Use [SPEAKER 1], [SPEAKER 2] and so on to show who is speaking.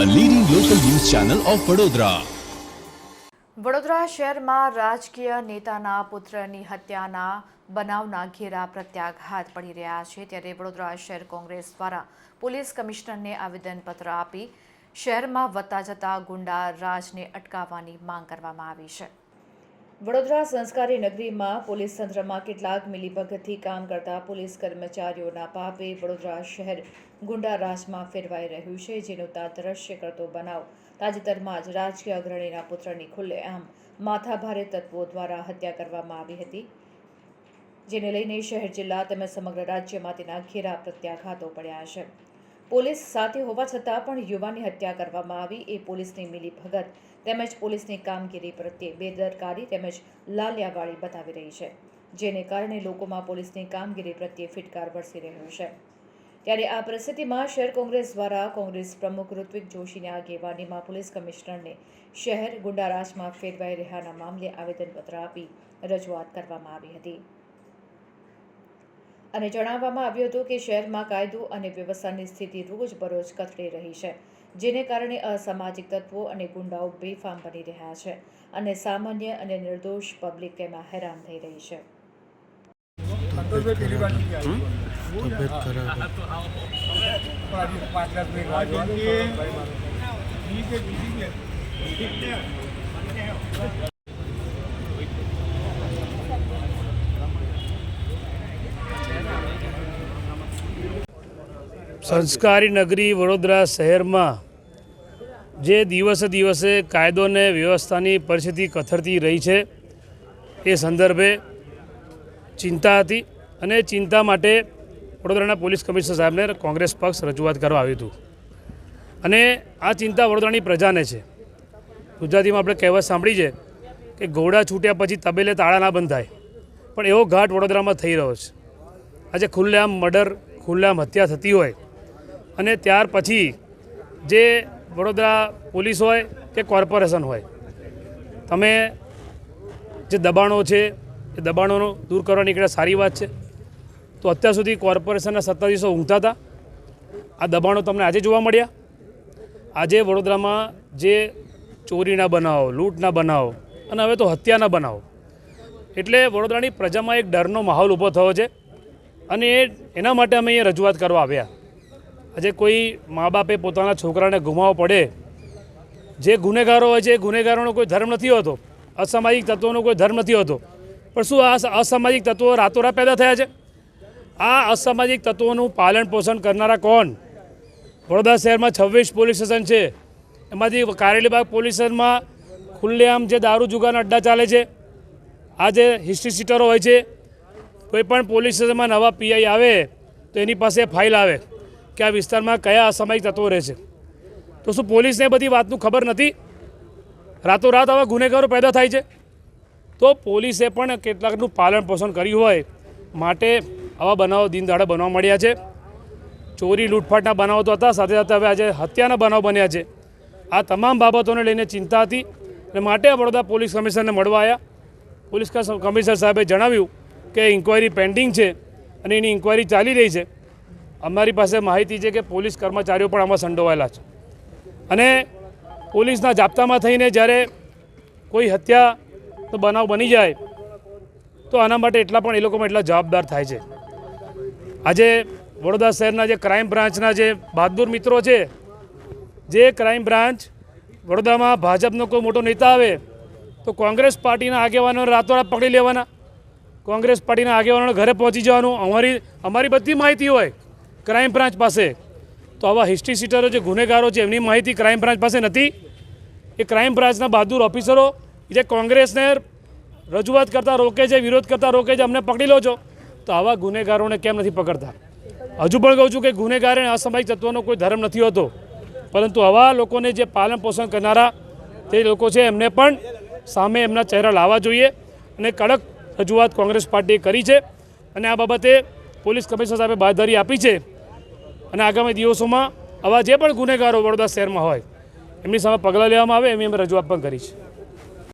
[SPEAKER 1] Channel of Vadodara
[SPEAKER 2] Vadodara શહેરમાં રાજકીય નેતાના પુત્રની હત્યાના બનાવના ઘેરા પ્રત્યાઘાત પડી રહ્યા છે. ત્યારે વડોદરા શહેર કોંગ્રેસ દ્વારા પોલીસ કમિશનરને આવેદનપત્ર આપી શહેરમાં વધતા જતા ગુંડા રાજને અટકાવવાની માંગ કરવામાં આવી છે. વડોદરા સંસ્કારી નગરીમાં પોલીસ તંત્રમાં કેટલાક મિલીભગતથી કામ કરતા પોલીસ કર્મચારીઓના પાપે વડોદરા શહેર ગુંડા રાજમાં ફેરવાઈ રહ્યું છે, જેનો તાદ્રશ્ય કરતો બનાવ તાજેતરમાં જ રાજકીય અગ્રણીના પુત્રની ખુલ્લેઆમ માથાભારે તત્વો દ્વારા હત્યા કરવામાં આવી હતી, જેને લઈને શહેર જિલ્લા તેમજ સમગ્ર રાજ્યમાં તેના ઘેરા પ્રત્યાઘાતો પડ્યા છે. પોલીસ સાથે હોવા છતાં પણ યુવાનની હત્યા કરવામાં આવી. એ પોલીસની મિલીભગત તેમજ પોલીસની કામગીરી પ્રત્યે બેદરકારી તેમજ લાલિયાવાળી બતાવી રહી છે, જેને કારણે લોકોમાં પોલીસની કામગીરી પ્રત્યે ફિટકાર વરસી રહ્યો છે. ત્યારે આ પરિસ્થિતિમાં શહેર કોંગ્રેસ દ્વારા કોંગ્રેસ પ્રમુખ ઋત્વિક જોશીની આગેવાનીમાં પોલીસ કમિશનરને શહેર ગુંડારાજમાં ફેરવાઈ રહ્યાના મામલે આવેદનપત્ર આપી રજૂઆત કરવામાં આવી હતી. અને જણાવવામાં આવ્યું હતું કે શહેરમાં કાયદો અને વ્યવસ્થાની સ્થિતિ રોજબરોજ કથળી રહી છે જેને કારણે અસામાજિક તત્વો અને ગુંડાઓ બેફામ બની રહ્યા છે અને સામાન્ય અને નિર્દોષ પબ્લિક તેમાં હેરાન થઈ રહી છે.
[SPEAKER 3] ખરાબ
[SPEAKER 4] સંસ્કારી નગરી વડોદરા શહેરમાં જે દિવસે દિવસે કાયદો અને વ્યવસ્થાની પરિસ્થિતિ કથળતી રહી છે, એ સંદર્ભે ચિંતા હતી અને ચિંતા માટે વડોદરાના પોલીસ કમિશનર સાહેબને કોંગ્રેસ પક્ષ રજૂઆત કરવા આવ્યું હતું. અને આ ચિંતા વડોદરાની પ્રજાને છે. ગુજરાતીમાં આપણે કહેવત સાંભળી છે કે ઘોડા છૂટ્યા પછી તબેલે તાળા ના બંધ થાય પણ એવો ઘાટ વડોદરામાં થઈ રહ્યો છે. આજે ખુલ્લેઆમ મર્ડર, ખુલ્લેઆમ હત્યા થતી હોય અને ત્યાર પછી જે વડોદરા પોલીસ હોય કે કોર્પોરેશન હોય, તમે જે દબાણો છે, એ દબાણોનો દૂર કરવા નીકળ્યા સારી વાત છે. તો અત્યાર સુધી કોર્પોરેશનના સત્તાધીશો ઊંઘતા હતા. આ દબાણો તમને આજે જોવા મળ્યા. આજે વડોદરામાં જે ચોરીના બનાવો, લૂંટના બનાવો અને હવે તો હત્યાના બનાવો, એટલે વડોદરાની પ્રજામાં એક ડરનો માહોલ ઊભો થયો છે અને એ એના માટે અમે અહીંયા રજૂઆત કરવા આવ્યા. આજે કોઈ મા બાપે પોતાના છોકરાને ગુમાવવો પડે, જે ગુનેગારો હોય છે એ ગુનેગારોનો કોઈ ધર્મ નથી હોતો. અસામાજિક તત્વોનો કોઈ ધર્મ નથી હોતો. પણ શું આ અસામાજિક તત્વો રાતોરાત પેદા થયા છે? આ અસામાજિક તત્વોનું પાલન પોષણ કરનારા કોણ? વડોદરા શહેરમાં છવ્વીસ પોલીસ સ્ટેશન છે. એમાંથી કારેલીબાગ પોલીસ સ્ટેશનમાં ખુલ્લેઆમ જે દારૂ જુગાના અડ્ડા ચાલે છે, આ જે હિસ્ટ્રી સીટરો હોય છે, કોઈ પણ પોલીસ સ્ટેશનમાં નવા પીઆઈ આવે, તો એની પાસે ફાઇલ આવે. કે આ વિસ્તારમાં કયા અસામાયિક તત્વો રહે છે? તો શું પોલીસને બધી વાતનું ખબર નથી? રાતોરાત આવા ગુનેગારો પેદા થાય છે? તો પોલીસે પણ કેટલાકનું પાલન પોષણ કર્યું હોય માટે આવા બનાવો દિન દાડે બનવા મળ્યા છે. ચોરી લૂંટફાટના બનાવો તો હતા, સાથે સાથે હવે આજે હત્યાના બનાવ બન્યા છે. આ તમામ બાબતોને લઈને ચિંતા હતી અને માટે વડોદરા પોલીસ કમિશનરને મળવા આવ્યા પોલીસ કમિશનર સાહેબે જણાવ્યું કે ઇન્કવાયરી પેન્ડિંગ છે અને એની ઇન્કવાયરી ચાલી રહી છે. અમારી પાસે માહિતી છે કે પોલીસ કર્મચારીઓ પણ આમાં સંડોવાયેલા છે. અને પોલીસના જાપ્તામાં થઈને જ્યારે કોઈ હત્યાનો બનાવ બની જાય, તો આના માટે એટલા પણ એ લોકોમાં એટલા જવાબદાર થાય છે. આજે વડોદરા શહેરના જે ક્રાઇમ બ્રાન્ચના જે બહાદુર મિત્રો છે, જે ક્રાઇમ બ્રાન્ચ વડોદરામાં ભાજપનો કોઈ મોટો નેતા આવે, તો કોંગ્રેસ પાર્ટીના આગેવાનોને રાતોરાત પકડી લેવાના. કોંગ્રેસ પાર્ટીના આગેવાનોને ઘરે પહોંચી જવાનું. અમારી અમારી બધી માહિતી હોય. ક્રાઇમ બ્રાન્ચ પાસે. તો આવા હિસ્ટ્રી સીટરો જે ગુનેગારો છે, એમની માહિતી ક્રાઇમ બ્રાન્ચ પાસે નથી. એ ક્રાઇમ બ્રાન્ચના બહાદુર ઓફિસરો જે કોંગ્રેસને રજૂઆત કરતાં રોકે છે, વિરોધ કરતાં રોકે છે, અમને પકડી લો છો. તો આવા ગુનેગારોને કેમ નથી પકડતા? હજુ પણ કહું છું કે ગુનેગારે અસામાયિક તત્વોનો કોઈ ધર્મ નથી હોતો. પરંતુ આવા લોકોને જે પાલન પોષણ કરનારા, તે લોકો છે, એમને પણ સામે એમના ચહેરા લાવવા જોઈએ. અને કડક રજૂઆત કોંગ્રેસ પાર્ટીએ કરી છે. અને આ બાબતે પોલીસ કમિશનર સાહેબે બાંયધરી આપી છે અને આગામી દિવસોમાં આવા જે પણ ગુનેગારો વડોદરા શહેરમાં હોય, એમની સામે પગલાં લેવામાં આવે, એમની અમે રજૂઆત પણ કરી છે.